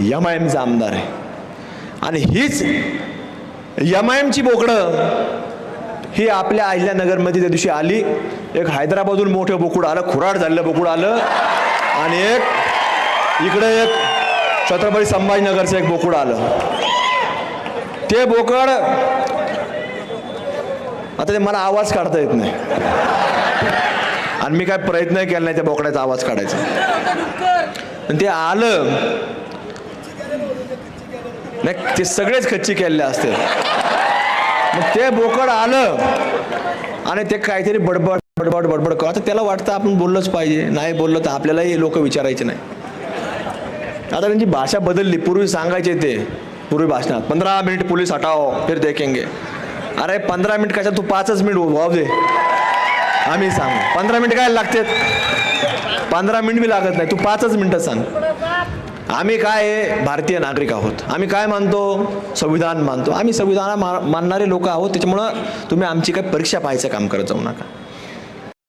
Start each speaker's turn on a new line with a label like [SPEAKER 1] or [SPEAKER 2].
[SPEAKER 1] M I एमचा आमदार आहे. आणि हीच एम आय एमची बोकडं ही आपल्या अहिल्यानगरमध्ये त्या दिवशी आली. एक हैदराबादहून मोठं बोकुड आलं खुराड झालेलं बोकुड आलं. आणि एक इकडे एक छत्रपती संभाजीनगरचं एक बोकुड आलं. ते बोकड आता ते मला आवाज काढता येत नाही. आणि मी काय प्रयत्न केला नाही त्या बोकड्याचा आवाज काढायचा. ते आलं नाही ते सगळेच खच्ची केलेले असते मग ते बोकड आलं आणि ते काहीतरी बडबड बडबड बडबड करत आता त्याला वाटतं आपण बोललंच पाहिजे. नाही बोललं तर आपल्यालाही लोक विचारायचे नाही. आता त्यांची भाषा बदलली. पूर्वी सांगायचे ते. पूर्वी भाषणात. पंधरा मिनिट पोलीस हटाओ फिर देखेंगे. अरे पंधरा मिनिट कशा तू पाचच मिनिट वाव दे. आम्ही सांग. पंधरा मिनिट काय लागते पंधरा मिनिट बी लागत नाही. तू पाचच मिनिटं सांग. आम्ही काय आहे? भारतीय नागरिक आहोत? आम्ही काय मानतो? संविधान मानतो. आम्ही संविधान मानणारे लोक आहोत. त्याच्यामुळं तुम्ही आमची काय परीक्षा पाहायचं काम करत जाऊ नका.